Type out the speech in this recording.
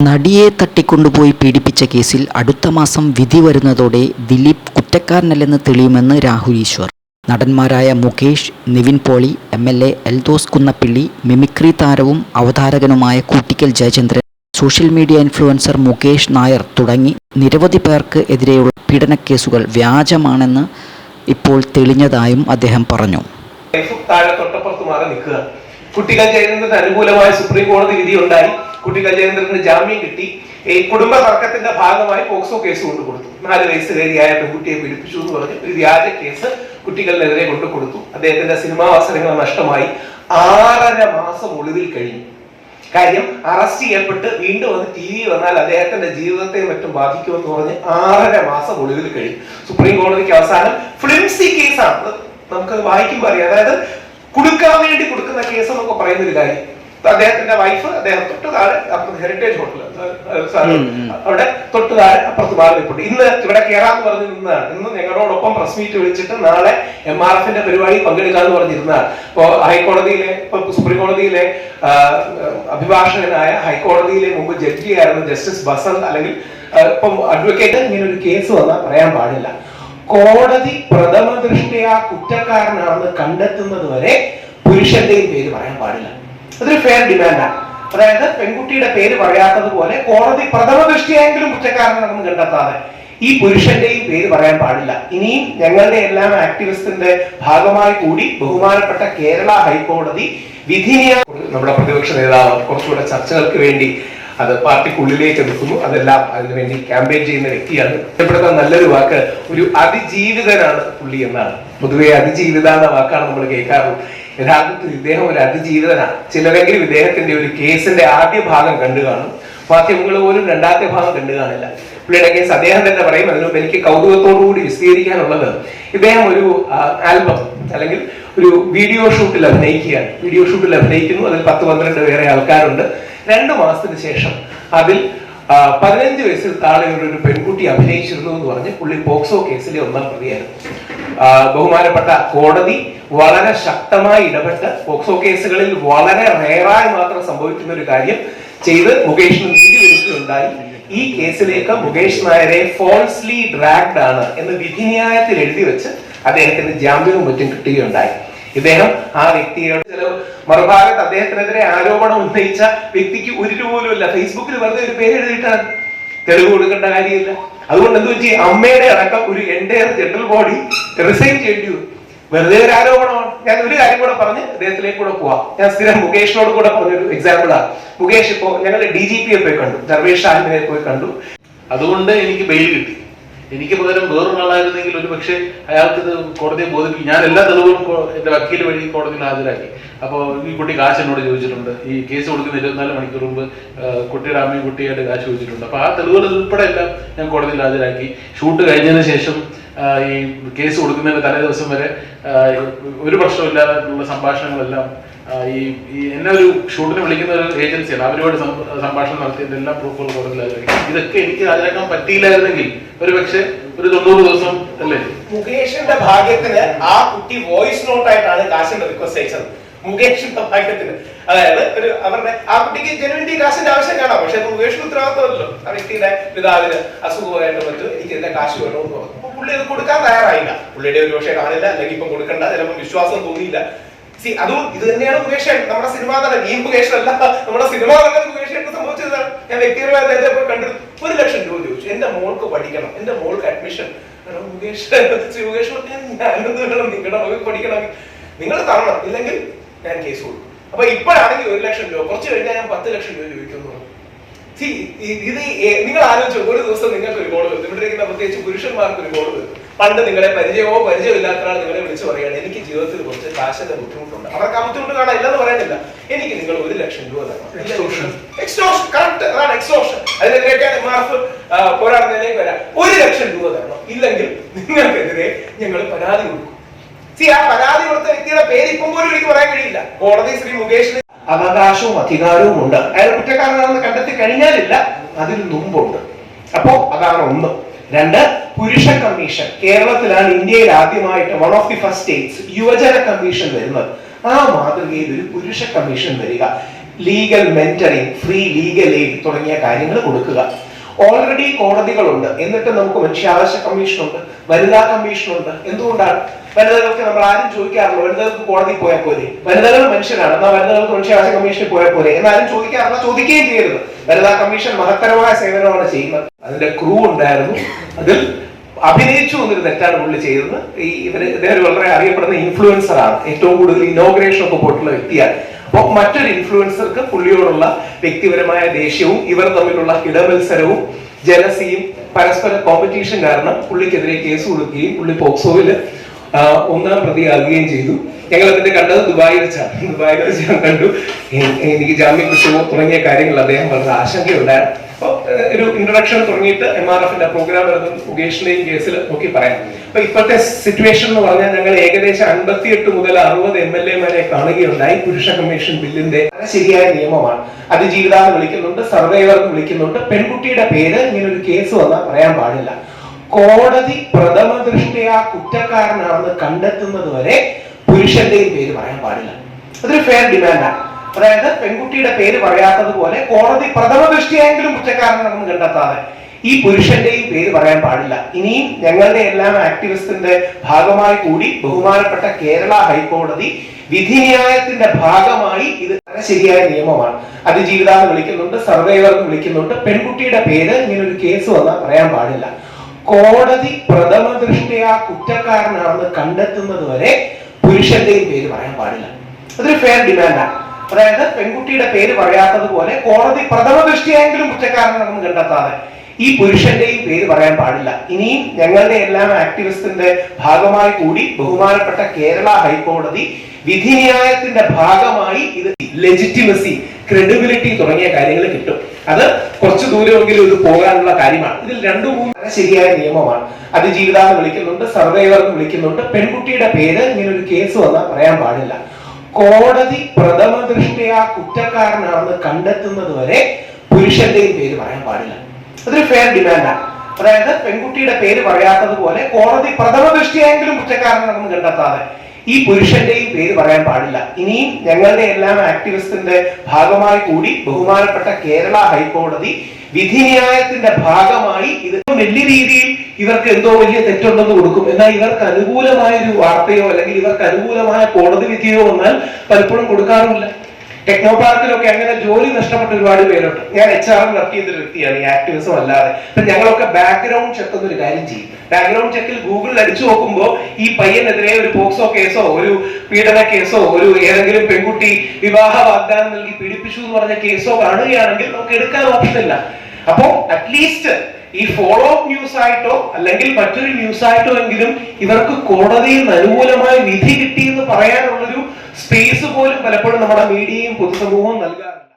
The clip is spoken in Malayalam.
നടിയെ തട്ടിക്കൊണ്ടുപോയി പീഡിപ്പിച്ച കേസിൽ അടുത്ത മാസം വിധി വരുന്നതോടെ ദിലീപ് കുറ്റക്കാരനല്ലെന്ന് തെളിയുമെന്ന് Rahul Easwar. നടന്മാരായ Mukesh Nivin Pauly M L A Eldhose Kunnappilly mimicry താരവും അവതാരകനുമായ Koottickal Jayachandran social media influencer Mukesh Nair തുടങ്ങി നിരവധി പേർക്ക് എതിരെയുള്ള പീഡനക്കേസുകൾ വ്യാജമാണെന്ന് ഇപ്പോൾ തെളിഞ്ഞതായും അദ്ദേഹം പറഞ്ഞു. കുട്ടികൾ അനുകൂലമായ സുപ്രീം കോടതി വിധി ഉണ്ടായി കുട്ടികൾ ഗജേന്ദ്രന് ജാമ്യം കിട്ടി. ഈ കുടുംബ തർക്കത്തിന്റെ ഭാഗമായി പോക്സോ കേസ് കൊണ്ടു കൊടുത്തു നാല് വയസ്സുകാരിയായ പെൺകുട്ടിയെ പീഡിപ്പിച്ചു എന്ന് പറഞ്ഞ് ഒരു വ്യാജ കേസ് കുട്ടികളിലെതിരെ കൊണ്ടു കൊടുത്തു അദ്ദേഹത്തിന്റെ സിനിമാ അവസരങ്ങൾ നഷ്ടമായി. ആറര മാസം ഒളിവിൽ കഴിഞ്ഞു. കാര്യം അറസ്റ്റ് ചെയ്യപ്പെട്ട് വീണ്ടും അത് ടി വി വന്നാൽ അദ്ദേഹത്തിന്റെ ജീവിതത്തെ മറ്റും ബാധിക്കുമെന്ന് പറഞ്ഞ് ആറര മാസം ഒളിവിൽ കഴിഞ്ഞു. സുപ്രീം കോടതിക്ക് അവസാനം ഫ്ലിംസി കേസാണ്. നമുക്കത് വായിക്കുമ്പോൾ അറിയാം. അതായത് കൊടുക്കാൻ വേണ്ടി കൊടുക്കുന്ന കേസ് എന്നൊക്കെ പറയുന്ന ഒരു കാര്യം. അദ്ദേഹത്തിന്റെ വൈഫ് അദ്ദേഹം തൊട്ട് താഴെ അപ്പുറത്ത് ഹെറിറ്റേജ് ഹോട്ടൽ അവിടെ തൊട്ട് താഴെ അപ്പുറത്ത് ബാലിപ്പുണ്ട് ഇന്ന് ഇവിടെ കയറാന്ന് പറഞ്ഞ് നിന്നതാണ്. ഇന്ന് ഞങ്ങളോടൊപ്പം പ്രസ് മീറ്റ് വിളിച്ചിട്ട് നാളെ എം ആർ എഫിന്റെ പരിപാടി പങ്കെടുക്കാന്ന് പറഞ്ഞിരുന്നതാണ്. ഇപ്പോ ഹൈക്കോടതിയിലെ ഇപ്പൊ സുപ്രീം കോടതിയിലെ അഭിഭാഷകനായ ഹൈക്കോടതിയിലെ മുമ്പ് ജഡ്ജിയായിരുന്നു ജസ്റ്റിസ് ബസന്ത് അല്ലെങ്കിൽ ഇപ്പം അഡ്വക്കേറ്റ് ഇങ്ങനെ ഒരു കേസ് വന്നാൽ പറയാൻ പാടില്ല. കോടതി പ്രഥമ ദൃഷ്ടിയാ കുറ്റക്കാരനാണെന്ന് കണ്ടെത്തുന്നത് വരെ പുരുഷന്റെയും പേര് പറയാൻ പാടില്ല. അതൊരു ഫെയർ ഡിമാൻഡാണ് അതായത് പെൺകുട്ടിയുടെ പേര് പറയാത്തത് പോലെ കോടതി പ്രഥമ ദൃഷ്ടിയായെങ്കിലും കുറ്റക്കാരനാണെന്ന് കണ്ടെത്താതെ ഈ പുരുഷന്റെയും പേര് പറയാൻ പാടില്ല. ഇനിയും ഞങ്ങളുടെ എല്ലാം ആക്ടിവിസ്റ്റിന്റെ ഭാഗമായി കൂടി ബഹുമാനപ്പെട്ട കേരള ഹൈക്കോടതി വിധിനിയ നമ്മുടെ പ്രതിപക്ഷ നേതാവ് കുറച്ചുകൂടെ ചർച്ചകൾക്ക് വേണ്ടി അത് പാർട്ടിക്കുള്ളിലേക്ക് എടുക്കുന്നു. അതെല്ലാം അതിനുവേണ്ടി ക്യാമ്പയിൻ ചെയ്യുന്ന വ്യക്തിയാണ്. ഇഷ്ടപ്പെടുന്ന നല്ലൊരു വാക്ക് ഒരു അതിജീവിതനാണ് പുള്ളി എന്നാണ്. പൊതുവെ അതിജീവിത എന്ന വാക്കാണ് നമ്മൾ കേൾക്കാറുള്ളത്. യഥാർത്ഥത്തിൽ ഇദ്ദേഹം ഒരു അതിജീവിതനാണ്. ചിലരെങ്കിലും ഇദ്ദേഹത്തിന്റെ ഒരു കേസിന്റെ ആദ്യ ഭാഗം കണ്ടു കാണും. മാധ്യമങ്ങൾ പോലും രണ്ടാമത്തെ ഭാഗം കണ്ടു കാണില്ല. പുള്ളിയുടെ കേസ് അദ്ദേഹം തന്നെ പറയും അതിനുമുമ്പ് എനിക്ക് കൗതുകത്തോടു കൂടി വിശദീകരിക്കാനുള്ളത് ഇദ്ദേഹം ഒരു ആൽബം അല്ലെങ്കിൽ ഒരു വീഡിയോ ഷൂട്ടിൽ അഭിനയിക്കുകയാണ്. വീഡിയോ ഷൂട്ടിൽ അഭിനയിക്കുന്നു. അതിൽ പത്ത് പന്ത്രണ്ട് വേറെ ആൾക്കാരുണ്ട്. രണ്ടു മാസത്തിന് ശേഷം അതിൽ പതിനഞ്ച് വയസ്സിൽ താഴെയുള്ള ഒരു പെൺകുട്ടി അഭിനയിച്ചിരുന്നു എന്ന് പറഞ്ഞ് പുള്ളി പോക്സോ കേസിലെ ഒന്നാം പ്രതിയായിരുന്നു. ബഹുമാനപ്പെട്ട കോടതി വളരെ ശക്തമായി ഇടപെട്ട് പോക്സോ കേസുകളിൽ വളരെ റേറായി മാത്രം സംഭവിക്കുന്ന ഒരു കാര്യം ചെയ്ത് മുകേഷിന് നീതി വരുത്തുകയുണ്ടായി ഈ കേസിലേക്ക് മുകേഷ് നായരെ ഫോൾസ്ലി ഡ്രാഗ്ഡ് ആണ് എന്ന് വിധിന്യായത്തിൽ എഴുതി വെച്ച് അദ്ദേഹത്തിന് ജാമ്യവും മറ്റും കിട്ടുകയുണ്ടായി. ഇദ്ദേഹം ആ വ്യക്തിയോട് ചില മറുഭാഗത്ത് അദ്ദേഹത്തിനെതിരെ ആരോപണം ഉന്നയിച്ച വ്യക്തിക്ക് ഒരു രൂപ പോലും ഇല്ല ഫേസ്ബുക്കിൽ വെറുതെ ഒരു പേര് എഴുതിയിട്ടാണ്. തെളിവ് കൊടുക്കേണ്ട കാര്യമില്ല. അതുകൊണ്ട് എന്ത് വെച്ച് അമ്മയുടെ അടക്കം ഒരു എന്റെ ജനറൽ ബോഡി റിസൈൻ ചെയ്യേണ്ടി വന്നു. വെറുതെ ഒരു ആരോപണമാണ് ഞാൻ ഒരു കാര്യം കൂടെ പറഞ്ഞ് അദ്ദേഹത്തിലേക്ക് കൂടെ പോവാം. ഞാൻ സ്ഥിരം മുകേഷിനോട് കൂടെ പറഞ്ഞൊരു എക്സാമ്പിൾ ആണ്. മുകേഷ് ഇപ്പോ ഞങ്ങൾ ഡി ജി പിയെ പോയി കണ്ടു. ധർമ്മേഷ് ആലിനെ പോയി കണ്ടു. അതുകൊണ്ട് എനിക്ക് ബെയിൽ കിട്ടി. എനിക്ക് പകരം വേറൊരാളായിരുന്നെങ്കിൽ ഒരു പക്ഷേ അയാൾക്ക് ഇത് കോടതിയെ ബോധിപ്പിക്കും. ഞാൻ എല്ലാ തെളിവുകളും എന്റെ വക്കീൽ വഴി കോടതിയിൽ ഹാജരാക്കി. അപ്പോൾ ഈ കുട്ടി കാശ് എന്നോട് ചോദിച്ചിട്ടുണ്ട്. ഈ കേസ് കൊടുക്കുന്ന ഇരുപത്തിനാല് മണിക്കൂർ മുമ്പ് കുട്ടിയുടെ അമ്മയും കുട്ടിയായിട്ട് കാശ് ചോദിച്ചിട്ടുണ്ട്. അപ്പോൾ ആ തെളിവുകൾ ഉൾപ്പെടെ എല്ലാം ഞാൻ കോടതിയിൽ ഹാജരാക്കി. ഷൂട്ട് കഴിഞ്ഞതിന് ശേഷം ഈ കേസ് കൊടുക്കുന്നതിന്റെ തലേ ദിവസം വരെ ഒരു പ്രശ്നമില്ലാതെ ഉള്ള സംഭാഷണങ്ങളെല്ലാം ഈ എന്നെ ഒരു ഷൂട്ടിന് വിളിക്കുന്ന ഒരു ഏജൻസിയാണ്. അവരോട് സംഭാഷണം നടത്തിയതിന്റെ എല്ലാ പ്രൂഫുകളും കൊടുക്കില്ലായിരുന്നു ഇതൊക്കെ എനിക്ക് ഹാജരാക്കാൻ പറ്റിയില്ലായിരുന്നെങ്കിൽ ഒരു പക്ഷേ ഒരു തൊണ്ണൂറ് ദിവസം അല്ലേ? മുകേഷിന്റെ ഭാഗ്യത്തിന് ആ കുട്ടി വോയിസ് നോട്ടായിട്ടാണ് കാശിന്റെ റിക്വസ്റ്റ് അയച്ചത്. മുകേഷിന്റെ ഭാഗ്യത്തിന്. അതായത് ഒരു അവരുടെ ആ കുട്ടിക്ക് ജനുവിന്റെ കാശിന്റെ ആവശ്യം കാണാം. പക്ഷെ അത് മുകേഷിന് ഉത്തരവാദിത്തമല്ലോ. ആ വ്യക്തിയുടെ പിതാവിന് അസുഖമായിട്ട് പറ്റും എനിക്ക് ഇതിന്റെ കാശ് വേണമെന്ന് പറഞ്ഞു. അപ്പൊ പുള്ളി ഇത് കൊടുക്കാൻ തയ്യാറായില്ല. പുള്ളിയുടെ ഒരു പക്ഷേ കാണില്ല. അല്ലെങ്കിൽ ഇപ്പൊ കൊടുക്കണ്ട. ചിലപ്പോൾ വിശ്വാസം തോന്നിയില്ല. സി അതും ഇത് തന്നെയാണ് മുകേഷൻ നമ്മുടെ സിനിമാ നടൻ. ഈ മുകേഷൻ അല്ല നമ്മുടെ സിനിമാ നടൻ മുകേഷൻ ആയിട്ട് സംഭവിച്ചതാണ് ഞാൻ വ്യക്തിപരമായ അദ്ദേഹത്തെ പോയി കണ്ടു. ഒരു ലക്ഷം രൂപ ചോദിച്ചു. എന്റെ മോൾക്ക് പഠിക്കണം. എന്റെ മോൾക്ക് അഡ്മിഷൻ മുകേഷ് മുകേഷ് പറഞ്ഞു, ഞാനെന്ത് വേണം. നിങ്ങളുടെ മകൾക്ക് പഠിക്കണം നിങ്ങൾ തരണം. ഇല്ലെങ്കിൽ ഞാൻ കേസ് കൊടുക്കും അപ്പൊ ഇപ്പോഴാണെങ്കിൽ ഒരു ലക്ഷം രൂപ. കുറച്ച് കഴിഞ്ഞാൽ ഞാൻ പത്ത് ലക്ഷം രൂപ ചോദിക്കുന്നു ഇത് നിങ്ങൾ ആലോചിച്ചു ഒരു ദിവസം നിങ്ങൾക്ക് ഒരു കോൾ വരും. ഇവിടെ ഇരിക്കുന്ന പ്രത്യേകിച്ച് പുരുഷന്മാർക്ക് ഒരു കോൾ വരും. പണ്ട് നിങ്ങളെ പരിചയമോ പരിചയമില്ലാത്ത ഒരാൾ നിങ്ങളെ വിളിച്ച് പറയുകയാണ് എനിക്ക് ജീവിതത്തിൽ കുറച്ച് കാശിന്റെ ബുദ്ധിമുട്ടുണ്ട്. അവർക്ക് ആ ബുദ്ധിമുട്ട് കാണാൻ ഇല്ലെന്ന് പറയുന്നില്ല. എനിക്ക് നിങ്ങൾ ഒരു ലക്ഷം രൂപ തരണം. എക്സോഷൻ കറക്റ്റ് അതാണ് എക്സ്റ്റോഷൻ അതിനെതിരെയൊക്കെ പോരാടുന്നതിലേക്ക് വരാം. ഒരു ലക്ഷം രൂപ തരണം. ഇല്ലെങ്കിൽ നിങ്ങൾക്കെതിരെ ഞങ്ങൾ പരാതി കൊടുക്കും. ആ പരാതി കൊടുത്ത വ്യക്തിയുടെ പേര് ഇപ്പം പോലും എനിക്ക് പറയാൻ കഴിയില്ല. കോടതി ശ്രീ മുകേഷിന് അവകാശവും അധികാരവും ഉണ്ട്. അയാൾ കുറ്റക്കാരനാണെന്ന് കണ്ടെത്തി കഴിഞ്ഞാലില്ല അതിന് മുമ്പുണ്ട് അപ്പോ അതാണ് ഒന്ന്. രണ്ട് പുരുഷ കമ്മീഷൻ. കേരളത്തിലാണ് ഇന്ത്യയിൽ ആദ്യമായിട്ട് one of the first states യുവജന കമ്മീഷൻ വരുന്നത്. ആ മാതൃകയിൽ ഒരു പുരുഷ കമ്മീഷൻ വരിക. Legal mentoring free legal aid തുടങ്ങിയ കാര്യങ്ങൾ കൊടുക്കുക. ഓൾറെഡി കോടതികളുണ്ട്. എന്നിട്ട് നമുക്ക് മനുഷ്യാവകാശ കമ്മീഷൻ ഉണ്ട് വനിതാ കമ്മീഷൻ ഉണ്ട് എന്തുകൊണ്ടാണ്? വനിതകൾക്ക് നമ്മൾ ആരും ചോദിക്കാറില്ല. വനിതകൾക്ക് കോടതി പോയാൽ പോരെ. വനിതകൾ മനുഷ്യരാണ്. എന്നാൽ വനിതകൾക്ക് മനുഷ്യാവകാശ കമ്മീഷനിൽ പോയാൽ പോരെ എന്നാലും ചോദിക്കാറില്ല ചോദിക്കുകയും ചെയ്യരുത്. വനിതാ കമ്മീഷൻ മഹത്തരമായ സേവനമാണ് ചെയ്യുന്നത്. അതിന്റെ ക്രൂ ഉണ്ടായിരുന്നു. അതിൽ അഭിനയിച്ചു എന്നൊരു തെറ്റാണ് പുള്ളി ചെയ്തത്. ഈ ഇവർ ഇദ്ദേഹം വളരെ അറിയപ്പെടുന്ന ഇൻഫ്ലുവൻസർ ആണ്. ഏറ്റവും കൂടുതൽ ഇനോഗ്രേഷൻ ഒക്കെ പോയിട്ടുള്ള വ്യക്തിയാണ്. അപ്പോൾ മറ്റൊരു ഇൻഫ്ലുവൻസർക്ക് പുള്ളിയോടുള്ള വ്യക്തിപരമായ ദേഷ്യവും ഇവർ തമ്മിലുള്ള ഇടമത്സരവും ജലസിയും പരസ്പര കോമ്പറ്റീഷൻ കാരണം പുള്ളിക്കെതിരെ കേസ് കൊടുക്കുകയും പുള്ളി പോക്സോയിൽ ഒന്നാം പ്രതിയാകുകയും ചെയ്തു. ഞങ്ങൾ അതിന്റെ കണ്ടത് ദുബായിൽ വെച്ചാണ് ദുബായിൽ വെച്ച് ഞാൻ കണ്ടു. എനിക്ക് ജാമ്യം കിട്ടുമോ തുടങ്ങിയ കാര്യങ്ങൾ അദ്ദേഹം വളരെ ആശങ്കയുണ്ടായിരുന്നു. ഒരു ഇൻട്രൊഡക്ഷൻ തുടങ്ങിയിട്ട് എം ആർ എഫിന്റെ പ്രോഗ്രാം മുകേഷിന്റെയും കേസിൽ നോക്കി പറയാം. അപ്പൊ ഇപ്പോഴത്തെ സിറ്റുവേഷൻ എന്ന് പറഞ്ഞാൽ ഞങ്ങൾ ഏകദേശം അൻപത്തിയെട്ട് മുതൽ അറുപത് എം എൽ എമാരെ കാണുകയുണ്ടായി. പുരുഷ കമ്മീഷൻ ബില്ലിന്റെ ശരിയായ നിയമമാണ്. അത് ജീവിതാന്ന് വിളിക്കുന്നുണ്ട് സർവൈവർ വിളിക്കുന്നുണ്ട്. പെൺകുട്ടിയുടെ പേര് ഇങ്ങനെ ഒരു കേസ് വന്നാൽ പറയാൻ പാടില്ല. കോടതി പ്രഥമ ദൃഷ്ടിയാ കുറ്റക്കാരനാണെന്ന് കണ്ടെത്തുന്നത് വരെ പുരുഷന്റെയും പേര് പറയാൻ പാടില്ല. അതൊരു ഫെയർ ഡിമാൻഡാണ് അതായത് പെൺകുട്ടിയുടെ പേര് പറയാത്തത് പോലെ കോടതി പ്രഥമ ദൃഷ്ടിയായെങ്കിലും കുറ്റക്കാരനാണെന്ന് കണ്ടെത്താതെ ഈ പുരുഷന്റെയും പേര് പറയാൻ പാടില്ല. ഇനിയും ഞങ്ങളുടെ എല്ലാം ആക്ടിവിസ്റ്റിന്റെ ഭാഗമായി കൂടി ബഹുമാനപ്പെട്ട കേരള ഹൈക്കോടതി വിധിന്യായത്തിന്റെ ഭാഗമായി ഇത് ശരിയായ നിയമമാണ്. അതിജീവിതാന്ന് വിളിക്കുന്നുണ്ട് സർവൈവർ വിളിക്കുന്നുണ്ട്. പെൺകുട്ടിയുടെ പേര് ഇങ്ങനെ ഒരു കേസ് വന്നാൽ പറയാൻ പാടില്ല. കോടതി പ്രഥമ ദൃഷ്ടിയാ കുറ്റക്കാരനാണെന്ന് കണ്ടെത്തുന്നത് വരെ പുരുഷന്റെയും പേര് പറയാൻ പാടില്ല. അതൊരു ഫെയർ ഡിമാൻഡാണ് അതായത് പെൺകുട്ടിയുടെ പേര് പറയാത്തത് പോലെ കോടതി പ്രഥമ ദൃഷ്ടിയായെങ്കിലും കുറ്റക്കാരനാണെന്ന് കണ്ടെത്താതെ ഈ പുരുഷന്റെയും പേര് പറയാൻ പാടില്ല. ഇനിയും ഞങ്ങളുടെ എല്ലാം ആക്ടിവിസ്റ്റിന്റെ ഭാഗമായി കൂടി ബഹുമാനപ്പെട്ട കേരള ഹൈക്കോടതി വിധിന്യായത്തിന്റെ ഭാഗമായി ഇത് ലെജിറ്റിമസി ക്രെഡിബിലിറ്റി തുടങ്ങിയ കാര്യങ്ങൾ കിട്ടും. അത് കുറച്ച് ദൂരമെങ്കിലും ഇത് പോകാനുള്ള കാര്യമാണ്. ഇതിൽ രണ്ടു മൂന്ന് ശരിയായ നിയമമാണ്. അത് ജീവിതാന്ന് വിളിക്കുന്നുണ്ട് സർവൈവർ എന്ന് വിളിക്കുന്നുണ്ട്. പെൺകുട്ടിയുടെ പേര് ഇങ്ങനെ ഒരു കേസ് വന്നാൽ പറയാൻ പാടില്ല. കോടതി പ്രഥമ ദൃഷ്ടിയാ കുറ്റക്കാരനാണെന്ന് കണ്ടെത്തുന്നത് വരെ പുരുഷന്റെയും പേര് പറയാൻ പാടില്ല. അതൊരു ഫെയർ ഡിമാൻഡാണ് അതായത് പെൺകുട്ടിയുടെ പേര് പറയാത്തത് പോലെ കോടതി പ്രഥമ ദൃഷ്ടിയായെങ്കിലും കുറ്റക്കാരനാണെന്ന് കണ്ടെത്താതെ ഈ പുരുഷന്റെയും പേര് പറയാൻ പാടില്ല. ഇനിയും ഞങ്ങളുടെ എല്ലാം ആക്ടിവിസ്റ്റിന്റെ ഭാഗമായി കൂടി ബഹുമാനപ്പെട്ട കേരള ഹൈക്കോടതി വിധിന്യായത്തിന്റെ ഭാഗമായി ഇത് വലിയ രീതിയിൽ ഇവർക്ക് എന്തോ വലിയ തെറ്റുണ്ടെന്ന് കൊടുക്കും. എന്നാൽ ഇവർക്ക് അനുകൂലമായ ഒരു വാർത്തയോ അല്ലെങ്കിൽ ഇവർക്ക് അനുകൂലമായ കോടതി വിധിയോ വന്നാൽ പലപ്പോഴും കൊടുക്കാറുമില്ല. ടെക്നോ പാർക്കിലൊക്കെ അങ്ങനെ ജോലി നഷ്ടപ്പെട്ട ഒരുപാട് പേരുണ്ട്. ഞാൻ എച്ച് ആർ വർക്ക് ചെയ്തൊരു വ്യക്തിയാണ് ഈ ആക്ടിവിസം അല്ലാതെ. അപ്പൊ ഞങ്ങളൊക്കെ ബാക്ക്ഗ്രൗണ്ട് ചെക്ക് എന്നൊരു കാര്യം ചെയ്യും. ബാക്ക്ഗ്രൗണ്ട് ചെക്കിൽ ഗൂഗിളിൽ അടിച്ചു നോക്കുമ്പോൾ ഈ പയ്യനെതിരെ ഒരു പോക്സോ കേസോ ഒരു പീഡന കേസോ ഒരു ഏതെങ്കിലും പെൺകുട്ടി വിവാഹ വാഗ്ദാനം നൽകി പീഡിപ്പിച്ചു എന്ന് പറഞ്ഞ കേസോ കാണുകയാണെങ്കിൽ നമുക്ക് എടുക്കാൻ ഓപ്ഷനില്ല അപ്പോ അറ്റ്ലീസ്റ്റ് ഈ ഫോളോ അപ്പ് ന്യൂസ് ആയിട്ടോ അല്ലെങ്കിൽ മറ്റൊരു ന്യൂസ് ആയിട്ടോ എങ്കിലും ഇവർക്ക് കോടതിയിൽ അനുകൂലമായ വിധി കിട്ടി എന്ന് പറയാനുള്ളൊരു സ്പേസ് പോലും പലപ്പോഴും നമ്മുടെ മീഡിയയും പൊതുസമൂഹവും നൽകാറുണ്ട്.